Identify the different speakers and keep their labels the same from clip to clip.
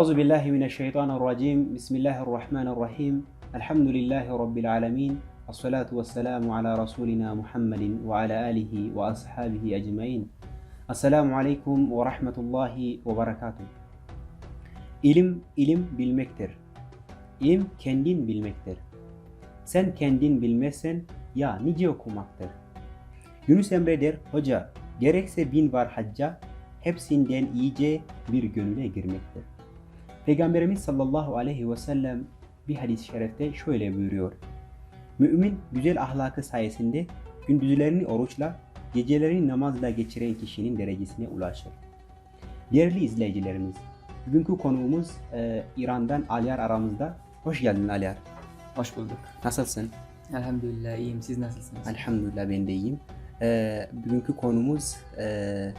Speaker 1: Auzu billahi mineşşeytanirracim. Bismillahirrahmanirrahim. Elhamdülillahi rabbil alamin. Essalatu vesselamu ala rasulina Muhammedin ve ala alihi ve ashabihi ecmaîn. Esselamu aleyküm ve rahmetullahi ve berekatuh. İlim, ilim bilmektir. İlim kendin bilmektir. Sen kendin bilmezsen ya nice okumaktır. Yunus Emre der, hoca gerekse bin var hacca, hepsinden iyice bir gönüle girmektir. Peygamberimiz sallallahu aleyhi ve sellem bir hadis-i şerifte şöyle buyuruyor. Mümin güzel ahlakı sayesinde gündüzlerini oruçla, gecelerini namazla geçiren kişinin derecesine ulaşır. Değerli izleyicilerimiz, bugünkü konuğumuz e, İran'dan Aliyar aramızda. Hoş geldin Aliyar.
Speaker 2: Hoş bulduk.
Speaker 1: Nasılsın?
Speaker 2: Elhamdülillah iyiyim. Siz nasılsınız?
Speaker 1: Elhamdülillah ben de iyiyim. E, bugünkü konumuz e,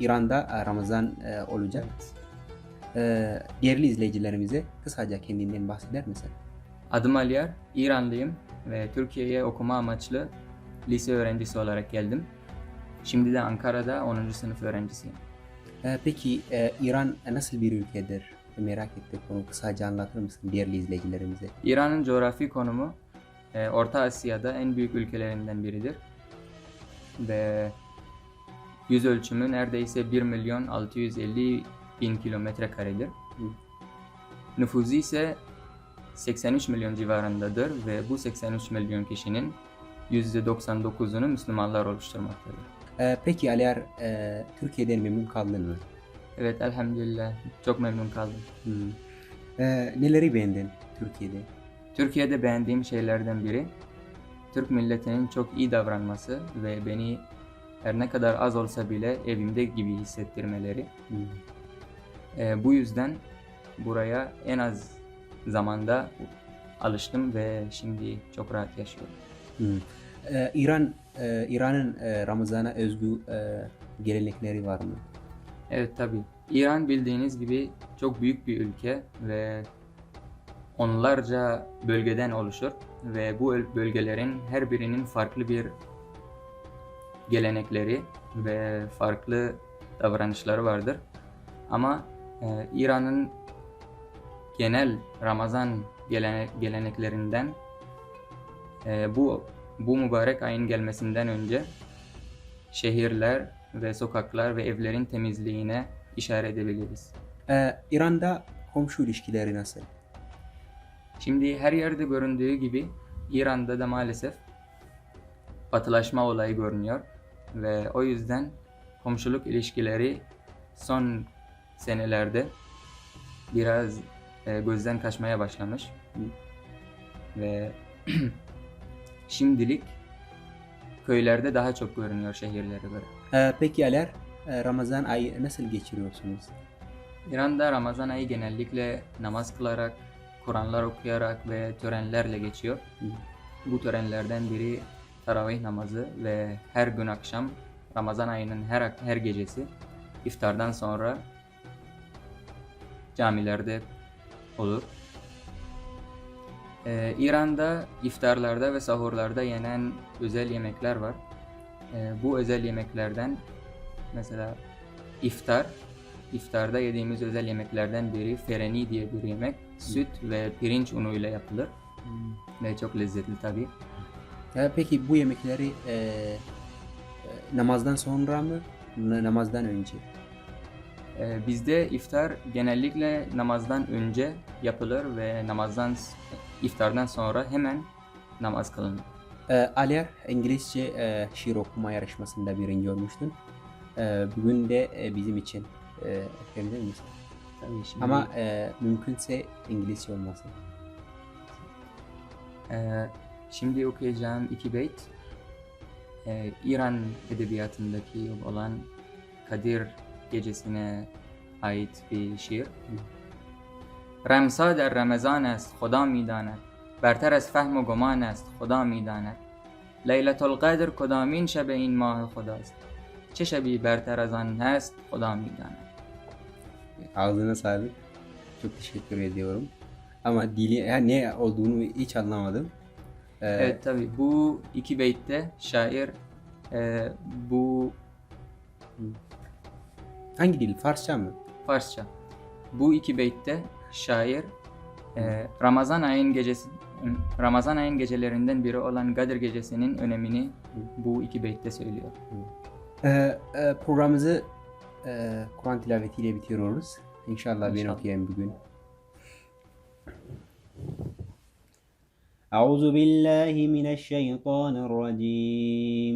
Speaker 1: İran'da Ramazan e, olacak.
Speaker 2: Evet.
Speaker 1: E, değerli izleyicilerimize kısaca kendinden bahseder misin?
Speaker 2: Adım Aliyar, İranlıyım ve Türkiye'ye okuma amaçlı lise öğrencisi olarak geldim. Şimdi de Ankara'da 10. sınıf öğrencisiyim.
Speaker 1: E, peki e, İran nasıl bir ülkedir? Merak ettik bunu kısaca anlatır mısın değerli izleyicilerimize?
Speaker 2: İran'ın coğrafi konumu e, Orta Asya'da en büyük ülkelerinden biridir. Ve yüz ölçümü neredeyse 1 milyon 650 bin kilometre karedir.
Speaker 1: Hı.
Speaker 2: Nüfusu ise 83 milyon civarındadır ve bu 83 milyon kişinin %99'unu Müslümanlar oluşturmaktadır.
Speaker 1: E, peki Aliyar e, Türkiye'den memnun kaldın mı?
Speaker 2: Evet elhamdülillah çok memnun kaldım.
Speaker 1: Hı. E, neleri beğendin Türkiye'de?
Speaker 2: Türkiye'de beğendiğim şeylerden biri Türk milletinin çok iyi davranması ve beni her ne kadar az olsa bile evimde gibi hissettirmeleri.
Speaker 1: Hı.
Speaker 2: Ee, bu yüzden buraya en az zamanda alıştım ve şimdi çok rahat yaşıyorum.
Speaker 1: Hı. E, İran e, İran'ın e, Ramazan'a özgü e, gelenekleri var mı?
Speaker 2: Evet tabi. İran bildiğiniz gibi çok büyük bir ülke ve onlarca bölgeden oluşur ve bu öl- bölgelerin her birinin farklı bir gelenekleri ve farklı davranışları vardır. Ama e, İran'ın genel Ramazan gelene- geleneklerinden e, bu bu mübarek ayın gelmesinden önce şehirler ve sokaklar ve evlerin temizliğine işaret edebiliriz.
Speaker 1: E, İran'da komşu ilişkileri nasıl?
Speaker 2: Şimdi her yerde göründüğü gibi İran'da da maalesef batılaşma olayı görünüyor ve o yüzden komşuluk ilişkileri son senelerde biraz e, gözden kaçmaya başlamış ve şimdilik köylerde daha çok görünüyor şehirlere göre.
Speaker 1: E, peki Aliyar e, Ramazan ayı nasıl geçiriyorsunuz?
Speaker 2: İran'da Ramazan ayı genellikle namaz kılarak, Kur'anlar okuyarak ve törenlerle geçiyor.
Speaker 1: Hı.
Speaker 2: Bu törenlerden biri taravih namazı ve her gün akşam Ramazan ayının her her gecesi iftardan sonra camilerde olur. Ee, İran'da iftarlarda ve sahurlarda yenen özel yemekler var. Ee, bu özel yemeklerden mesela iftar, iftarda yediğimiz özel yemeklerden biri fereni diye bir yemek. Süt ve pirinç unuyla yapılır ve çok lezzetli tabii.
Speaker 1: E, peki bu yemekleri e, e, namazdan sonra mı na- namazdan önce?
Speaker 2: Ee, bizde iftar genellikle namazdan önce yapılır ve namazdan iftardan sonra hemen namaz kılınır.
Speaker 1: E, Aliyar İngilizce e, şiir okuma yarışmasında birinci olmuştun. E, bugün de e, bizim için e, okuyabilir misin?
Speaker 2: Tabii şimdi,
Speaker 1: Ama e, mümkünse İngilizce olmasın.
Speaker 2: e, şimdi okuyacağım iki beyt e, İran edebiyatındaki olan Kadir gecesine ait bir şiir. رمسا در رمضان است خدا میداند برتر از فهم و گمان است خدا میداند لیلت القدر کدامین شب این ماه خداست چه شبی برتر از آن هست خدا میداند
Speaker 1: Ağzına sağlık. Çok teşekkür ediyorum. Ama dili ya ne olduğunu hiç anlamadım. E,
Speaker 2: Evet tabi bu iki beytte şair e, bu
Speaker 1: Hangi dil? Farsça mı?
Speaker 2: Farsça Bu iki beytte şair e, Ramazan ayın gecesi Ramazan ayın gecelerinden biri olan Kadir gecesinin önemini bu iki beytte söylüyor.
Speaker 1: Ee, e, programımızı e, Kur'an tilavetiyle bitiriyoruz. İnşallah ben
Speaker 2: İnşallah.
Speaker 1: okuyayım bugün. أعوذ بالله من الشيطان الرجيم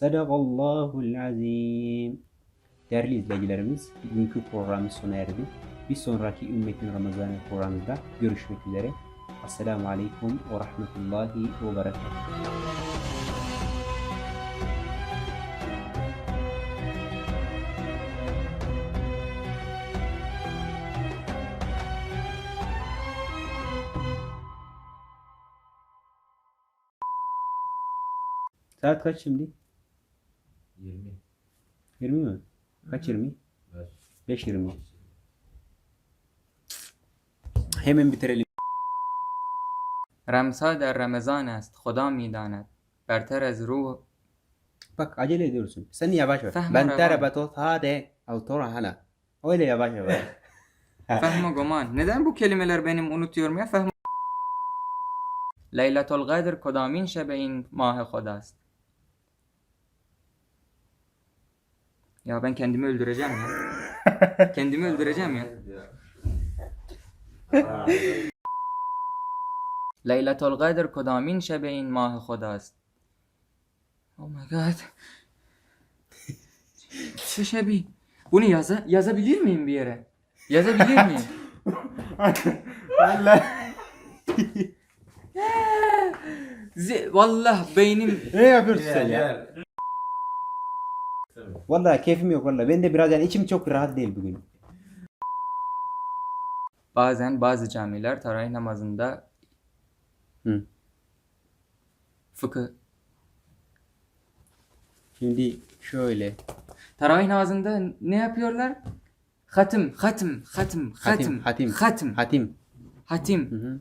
Speaker 1: Sadakallahul azim. Değerli izleyicilerimiz, bugünkü programımız sona erdi. Bir sonraki Ümmetin Ramazanı programında görüşmek üzere. Esselamu Aleyküm ve Rahmetullahi ve Berekatuhu. Saat kaç şimdi?
Speaker 3: 20.
Speaker 1: 20 mi? Kaç 20? 5 20. Hemen bitirelim.
Speaker 2: رمسا در رمضان است خدا میداند برتر از روح
Speaker 1: Bak acele ediyorsun. Sen yavaş ver.
Speaker 2: Fahma
Speaker 1: Ben
Speaker 2: revan.
Speaker 1: terabat hade autora hala. Öyle yavaş yavaş.
Speaker 2: Fehm و گمان neden bu kelimeler benim unutuyorum ya fehm لیلت القدر کدامین شب این ماه Ya ben kendimi öldüreceğim ya. kendimi öldüreceğim ya. Leylatul Kadr kodamin şebeyin mahı kodast. Oh my god. Şu şebi. Bunu yaza yazabilir miyim bir yere? Yazabilir miyim? Vallahi. Vallahi beynim...
Speaker 1: Ne yapıyorsun sen ya? Vallahi keyfim yok vallahi. Ben de biraz yani içim çok rahat değil bugün.
Speaker 2: bazen bazı camiler tarawih namazında
Speaker 1: Hı.
Speaker 2: fıkıh
Speaker 1: Şimdi şöyle.
Speaker 2: tarawih namazında ne yapıyorlar? Hatim, hatim, hatim, hatim,
Speaker 1: Hatim, hatim,
Speaker 2: hatim,
Speaker 1: hatim.
Speaker 2: hatim.
Speaker 1: Hı hı.